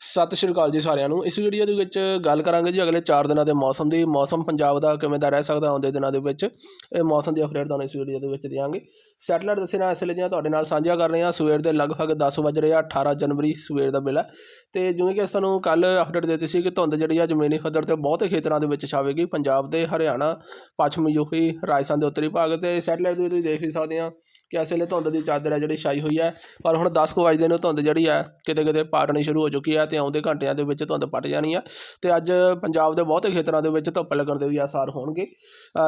ਸਤਿ ਸ਼੍ਰੀ ਅਕਾਲ ਜੀ ਸਾਰਿਆਂ ਨੂੰ। ਇਸ ਵੀਡੀਓ ਦੇ ਵਿੱਚ ਗੱਲ ਕਰਾਂਗੇ ਜੀ ਅਗਲੇ 4 ਦਿਨਾਂ ਦੇ ਮੌਸਮ ਦੀ। ਮੌਸਮ ਪੰਜਾਬ ਦਾ ਕਿਵੇਂ ਦਾ ਰਹਿ ਸਕਦਾ ਆਉਂਦੇ ਦਿਨਾਂ ਦੇ ਵਿੱਚ। ਇਹ ਮੌਸਮ ਦੀ ਅਪਡੇਟ ਤੁਹਾਨੂੰ ਇਸ ਵੀਡੀਓ ਦੇ ਵਿੱਚ ਦਿਆਂਗੇ। ਸੈਟਲਾਈਟ ਦੱਸਣਾ ਇਸ ਲਈ ਦੀਆਂ ਤੁਹਾਡੇ ਨਾਲ ਸਾਂਝਾ ਕਰ ਰਹੇ ਹਾਂ। ਸਵੇਰ ਦੇ ਲਗਭਗ 10 ਵਜ ਰਹੇ ਆ 18 ਜਨਵਰੀ ਸਵੇਰ ਦਾ ਵੇਲਾ। ਤੇ ਜਿਵੇਂ ਕਿ ਅਸੀਂ ਤੁਹਾਨੂੰ ਕੱਲ ਅਪਡੇਟ ਦਿੱਤੀ ਸੀ ਕਿ ਧੁੰਦ ਜਿਹੜੀ ਆ ਜ਼ਮੀਨੀ ਪੱਧਰ ਤੇ ਬਹੁਤੇ ਖੇਤਰਾਂ ਦੇ ਵਿੱਚ ਛਾਵੇਗੀ। ਪੰਜਾਬ ਦੇ ਹਰਿਆਣਾ, ਪੱਛਮੀ ਯੂਪੀ, ਰਾਜਸਥਾਨ ਦੇ ਉੱਤਰੀ ਭਾਗ ਤੇ ਸੈਟਲਾਈਟ ਦੇ ਵਿੱਚ ਤੁਸੀਂ ਦੇਖ ਹੀ ਸਕਦੇ ਆ ਕਿ ਇਸ ਵੇਲੇ ਧੁੰਦ ਦੀ ਚਾਦਰ ਹੈ ਜਿਹੜੀ ਛਾਈ ਹੋਈ ਹੈ, ਪਰ ਹੁਣ 10 ਕੁ ਵਜੇ ਨੂੰ, ਧੁੰਦ ਜਿਹੜੀ ਹੈ, ਕਿਤੇ ਕਿਤੇ ਪਾਟਣੀ ਸ਼ੁਰੂ ਹੋ ਚੁੱਕੀ ਹੈ ਤੇ ਆਉਂਦੇ ਘੰਟਿਆਂ ਦੇ ਵਿੱਚ ਧੁੰਦ ਪਟ ਜਾਣੀ ਹੈ ਤੇ ਅੱਜ ਪੰਜਾਬ ਦੇ ਬਹੁਤੇ ਖੇਤਰਾਂ ਦੇ ਵਿੱਚ ਧੁੱਪ ਲੱਗਣ ਦੇ ਵੀ ਆਸਾਰ ਹੋਣਗੇ।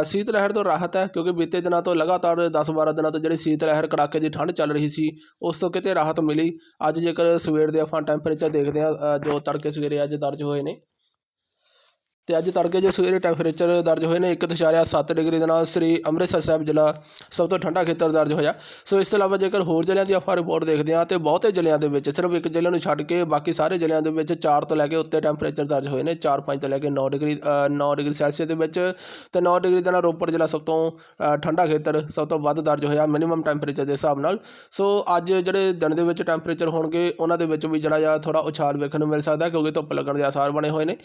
ਸੀਤ ਲਹਿਰ ਤੋਂ ਰਾਹਤ ਹੈ, ਕਿਉਂਕਿ ਬੀਤੇ ਦਿਨਾਂ ਤੋਂ ਲਗਾਤਾਰ 10-12 ਦਿਨਾਂ ਤੋਂ ਜਿਹੜੀ ਸੀਤ ਲਹਿਰ ਕੜਾਕੇ ਦੀ ਠੰਡ ਚੱਲ ਰਹੀ ਸੀ, ਉਸ ਤੋਂ ਕਿਤੇ ਰਾਹਤ ਮਿਲੀ। ਅੱਜ ਜੇਕਰ ਸਵੇਰ ਦੇ ਆਪਾਂ ਟੈਂਪਰੇਚਰ ਦੇਖਦੇ ਹਾਂ ਜੋ ਤੜਕੇ ਸਵੇਰੇ ਅੱਜ ਦਰਜ ਹੋਏ ਨੇ ਤੇ ਅੱਜ ਤੜਕੇ ਜੋ ਸਵੇਰੇ ਟੈਂਪਰੇਚਰ ਦਰਜ ਹੋਏ ਨੇ 1.7 ਡਿਗਰੀ ਦੇ ਨਾਲ ਸ੍ਰੀ ਅੰਮ੍ਰਿਤਸਰ ਸਾਹਿਬ ਜ਼ਿਲ੍ਹਾ ਸਭ ਤੋਂ ਠੰਡਾ ਖੇਤਰ ਦਰਜ ਹੋਇਆ। ਸੋ ਇਸ ਤੋਂ ਇਲਾਵਾ ਜੇਕਰ ਹੋਰ ਜ਼ਿਲ੍ਹਿਆਂ ਦੀ ਆਪਾਂ ਰਿਪੋਰਟ ਦੇਖਦੇ ਹਾਂ ਤੇ ਬਹੁਤੇ ਜ਼ਿਲ੍ਹਿਆਂ ਦੇ ਵਿੱਚ ਸਿਰਫ ਇੱਕ ਜ਼ਿਲ੍ਹੇ ਨੂੰ ਛੱਡ ਕੇ ਬਾਕੀ ਸਾਰੇ ਜ਼ਿਲ੍ਹਿਆਂ ਦੇ ਵਿੱਚ 4 ਤੋਂ ਲੈ ਕੇ ਉੱਤੇ ਟੈਂਪਰੇਚਰ ਦਰਜ ਹੋਏ ਨੇ 4-5 ਤੋਂ ਲੈ ਕੇ 9 ਡਿਗਰੀ ਅ, 9 ਡਿਗਰੀ ਸੈਲਸੀਅਸ ਦੇ ਵਿੱਚ ਤੇ 9 ਡਿਗਰੀ ਦੇ ਨਾਲ ਰੋਪੜ ਜ਼ਿਲ੍ਹਾ ਸਭ ਤੋਂ ਠੰਡਾ ਖੇਤਰ ਸਭ ਤੋਂ ਵੱਧ ਦਰਜ ਹੋਇਆ ਮਿਨੀਮਮ ਟੈਂਪਰੇਚਰ ਦੇ ਹਿਸਾਬ ਨਾਲ। ਸੋ ਅੱਜ ਜਿਹੜੇ ਦਿਨ ਦੇ ਵਿੱਚ ਟੈਂਪਰੇਚਰ ਹੋਣਗੇ ਉਹਨਾਂ ਦੇ ਵਿੱਚ ਵੀ ਜਿਹੜਾ ਜਿਹਾ ਥੋੜਾ ਉਛਾਲ ਵੇਖਣ ਨੂੰ ਮਿਲ ਸਕਦਾ ਕਿਉਂਕਿ ਧੁੱਪ ਲੱਗਣ ਦੇ ਆਸਾਰ ਬਣੇ ਹੋਏ ਨੇ।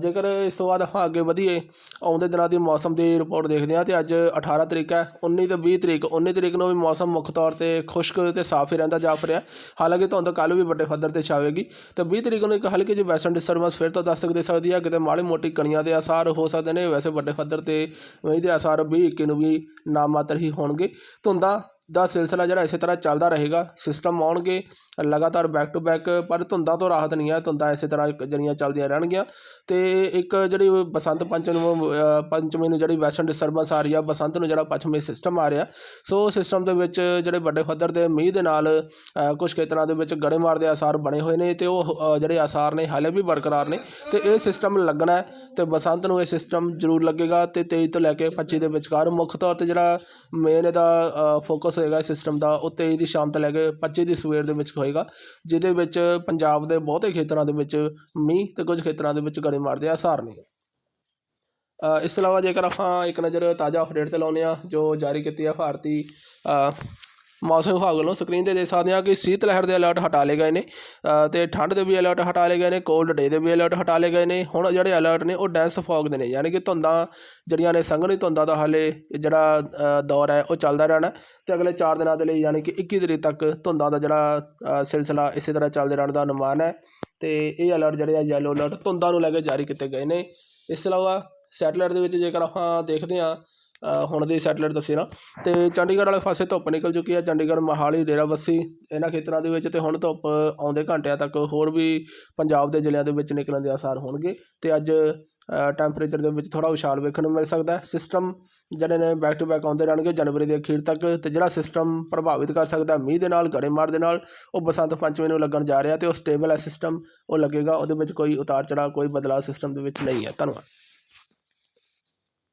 ਜੇਕਰ ਇਸ ਤੋਂ ਬਾਅਦ ਆਪਾਂ ਅੱਗੇ ਵਧੀਏ, ਆਉਂਦੇ ਦਿਨਾਂ ਦੀ ਮੌਸਮ ਦੀ ਰਿਪੋਰਟ ਦੇਖਦੇ ਹਾਂ ਤੇ ਅੱਜ 18 ਤਰੀਕ ਹੈ 19 ਤੇ 20 ਤਰੀਕ 19 ਤਰੀਕ ਨੂੰ ਵੀ ਮੌਸਮ ਮੁੱਖ ਤੌਰ ਤੇ ਖੁਸ਼ਕ ਤੇ ਸਾਫ਼ ਹੀ ਰਹਿੰਦਾ ਜਾਪ ਰਿਹਾ ਹਾਲਾਂਕਿ ਧੁੰਦ ਕੱਲ੍ਹ ਵੀ ਵੱਡੇ ਪੱਧਰ ਤੇ ਛਾਵੇਗੀ। ਤੇ 20 ਤਰੀਕ ਨੂੰ ਇੱਕ ਹਲਕੀ ਜਿਹੀ ਵੈਸਟਰਨ ਡਿਸਟਰਬੈਂਸ ਫਿਰ ਤੋਂ ਦਸਤਕ ਦੇ ਸਕਦੀ ਹੈ ਕਿਤੇ ਮਾੜੀ ਮੋਟੀ ਕਣੀਆਂ ਦੇ ਆਸਾਰ ਹੋ ਸਕਦੇ ਨੇ, ਵੈਸੇ ਵੱਡੇ ਪੱਧਰ ਤੇ ਮੀਂਹ ਦੇ ਆਸਾਰ 20 21 ਨੂੰ ਵੀ ਨਾਮਾਤਰ ਹੀ ਹੋਣਗੇ। ਧੁੰਦਾਂ ਦਾ ਸਿਲਸਿਲਾ ਜਿਹੜਾ ਇਸੇ ਤਰ੍ਹਾਂ ਚੱਲਦਾ ਰਹੇਗਾ। ਸਿਸਟਮ ਆਉਣਗੇ, ਲਗਾਤਾਰ ਬੈਕ ਟੂ ਬੈਕ ਪਰ ਧੁੰਦਾਂ ਤੋਂ ਰਾਹਤ ਨਹੀਂ ਹੈ। ਧੁੰਦਾਂ ਇਸੇ ਤਰ੍ਹਾਂ ਜਿਹੜੀਆਂ ਚੱਲਦੀਆਂ ਰਹਿਣਗੀਆਂ। ਤੇ ਇੱਕ ਜਿਹੜੀ ਬਸੰਤ ਪੰਚਮੀ ਨੂੰ ਪੰਚਮੀ ਨੂੰ ਜਿਹੜੀ ਵੈਸਟਰਨ ਡਿਸਟਰਬੈਂਸ ਆ ਰਹੀ ਆ, ਬਸੰਤ ਨੂੰ ਜਿਹੜਾ ਪੱਛਮੀ ਸਿਸਟਮ ਆ ਰਿਹਾ। ਸੋ ਸਿਸਟਮ ਦੇ ਵਿੱਚ ਜਿਹੜੇ ਵੱਡੇ ਪੱਧਰ ਦੇ ਮੀਂਹ ਦੇ ਨਾਲ ਕੁਝ ਖੇਤਰਾਂ ਦੇ ਵਿੱਚ ਗੜੇਮਾਰ ਦੇ ਆਸਾਰ ਬਣੇ ਹੋਏ ਨੇ ਤੇ ਉਹ ਜਿਹੜੇ ਆਸਾਰ ਨੇ ਹਾਲੇ ਵੀ ਬਰਕਰਾਰ ਨੇ। ਤੇ ਇਹ ਸਿਸਟਮ ਲੱਗਣਾ ਹੈ ਤੇ ਬਸੰਤ ਨੂੰ ਇਹ ਸਿਸਟਮ ਜ਼ਰੂਰ ਲੱਗੇਗਾ। ਤੇ 23 ਤੋਂ ਲੈ ਕੇ 25 ਦੇ ਵਿਚਕਾਰ ਮੁੱਖ ਤੌਰ ਤੇ ਜਿਹੜਾ ਮੇਨ ਇਹਦਾ ਫੋਕਸ ਹੋਏਗਾ ਸਿਸਟਮ ਦਾ, ਉਹ 23 ਦੀ ਸ਼ਾਮ ਤੋਂ ਲੈ ਕੇ 25 ਦੀ ਸਵੇਰ ਦੇ ਵਿੱਚ ਹੋਏਗਾ, ਜਿਹਦੇ ਵਿੱਚ ਪੰਜਾਬ ਦੇ ਬਹੁਤੇ ਖੇਤਰਾਂ ਦੇ ਵਿੱਚ ਮੀਂਹ ਤੇ ਕੁਝ ਖੇਤਰਾਂ ਦੇ ਵਿੱਚ ਗੜੇ ਮਾਰਦੇ ਆ ਸਾਰਨੀ ਇਸ ਤੋਂ ਇਲਾਵਾ ਜੇਕਰ ਆਪਾਂ ਇੱਕ ਨਜ਼ਰ ਤਾਜ਼ਾ ਅਪਡੇਟ ਤੇ ਲਾਉਂਦੇ ਆ ਜੋ ਜਾਰੀ ਕੀਤੀ ਆ ਭਾਰਤੀ ਮੌਸਮ ਵਿਭਾਗ ਵੱਲੋਂ ਸਕਰੀਨ ਤੇ ਦੇਖ ਸਕਦੇ ਹਾਂ ਕਿ ਸੀਤ ਲਹਿਰ ਦੇ ਅਲਰਟ ਹਟਾ ਲਏ ਗਏ ਨੇ ਅ, ਤੇ ਠੰਡ ਦੇ ਵੀ ਅਲਰਟ ਹਟਾ ਲਏ ਗਏ ਨੇ ਕੋਲਡ ਡੇ ਦੇ ਵੀ ਅਲਰਟ ਹਟਾ ਲਏ ਗਏ ਨੇ। ਹੁਣ ਜਿਹੜੇ ਅਲਰਟ ਨੇ ਉਹ ਡੈਂਸ ਫੌਗ ਦੇ ਨੇ ਯਾਨੀ ਕਿ ਧੁੰਦਾਂ ਜਿਹੜੀਆਂ ਨੇ ਸੰਘਣੀ ਧੁੰਦਾਂ ਦਾ ਹਾਲੇ ਜਿਹੜਾ ਦੌਰ ਹੈ ਉਹ ਚੱਲਦਾ ਰਹਿਣਾ ਤੇ ਅਗਲੇ 4 ਦਿਨਾਂ ਦੇ ਲਈ ਯਾਨੀ ਕਿ 21 ਤਰੀਕ ਤੱਕ ਧੁੰਦਾਂ ਦਾ ਜਿਹੜਾ ਸਿਲਸਿਲਾ ਇਸੇ ਤਰ੍ਹਾਂ ਚੱਲਦੇ ਰਹਿਣ ਦਾ ਅਨੁਮਾਨ ਹੈ। ਤੇ ਇਹ ਅਲਰਟ ਜਿਹੜੇ ਆ ਯੈਲੋ ਅਲਰਟ ਧੁੰਦਾਂ ਨੂੰ ਲੈ ਕੇ ਜਾਰੀ ਕੀਤੇ ਗਏ ਨੇ। ਇਸ ਤੋਂ ਇਲਾਵਾ ਸੈਟਲਾਈਟ ਦੇ ਵਿੱਚ ਜੇਕਰ ਆਪਾਂ ਦੇਖਦੇ ਹਾਂ ਹੁਣ ਦੀ ਸੈਟਲਾਈਟ ਦੱਸੇ ਨਾ। ਤੇ ਚੰਡੀਗੜ੍ਹ ਵਾਲੇ ਪਾਸੇ ਧੁੱਪ ਨਿਕਲ ਚੁੱਕੀ ਹੈ ਚੰਡੀਗੜ੍ਹ, ਮੋਹਾਲੀ, ਡੇਰਾਬੱਸੀ ਇਹਨਾਂ ਖੇਤਰਾਂ ਦੇ ਵਿੱਚ ਤੇ ਹੁਣ ਧੁੱਪ ਆਉਂਦੇ ਘੰਟਿਆਂ ਤੱਕ ਹੋਰ ਵੀ ਪੰਜਾਬ ਦੇ ਜ਼ਿਲ੍ਹਿਆਂ ਦੇ ਵਿੱਚ ਨਿਕਲਣ ਦੇ ਆਸਾਰ ਹੋਣਗੇ। ਤੇ ਅੱਜ ਟੈਂਪਰੇਚਰ ਦੇ ਵਿੱਚ ਥੋੜਾ ਉਛਾਲ ਵੇਖਣ ਨੂੰ ਮਿਲ ਸਕਦਾ ਹੈ। ਸਿਸਟਮ ਜਿਹੜੇ ਨੇ ਬੈਕ ਟੂ ਬੈਕ ਆਉਂਦੇ ਰਹਿਣਗੇ ਜਨਵਰੀ ਦੇ ਅਖੀਰ ਤੱਕ ਤੇ ਜਿਹੜਾ ਸਿਸਟਮ ਪ੍ਰਭਾਵਿਤ ਕਰ ਸਕਦਾ ਮੀਂਹ ਦੇ ਨਾਲ ਗੜੇਮਾਰ ਦੇ ਨਾਲ, ਉਹ ਬਸੰਤ ਪੰਚਮੀ ਨੂੰ ਲੱਗਣ ਜਾ ਰਿਹਾ ਤੇ ਉਹ ਸਟੇਬਲ ਹੈ ਸਿਸਟਮ ਉਹ ਲੱਗੇਗਾ। ਉਹਦੇ ਵਿੱਚ ਕੋਈ ਉਤਾਰ ਚੜਾਅ ਕੋਈ ਬਦਲਾਅ ਸਿਸਟਮ ਦੇ ਵਿੱਚ ਨਹੀਂ ਹੈ। ਧੰਨਵਾਦ।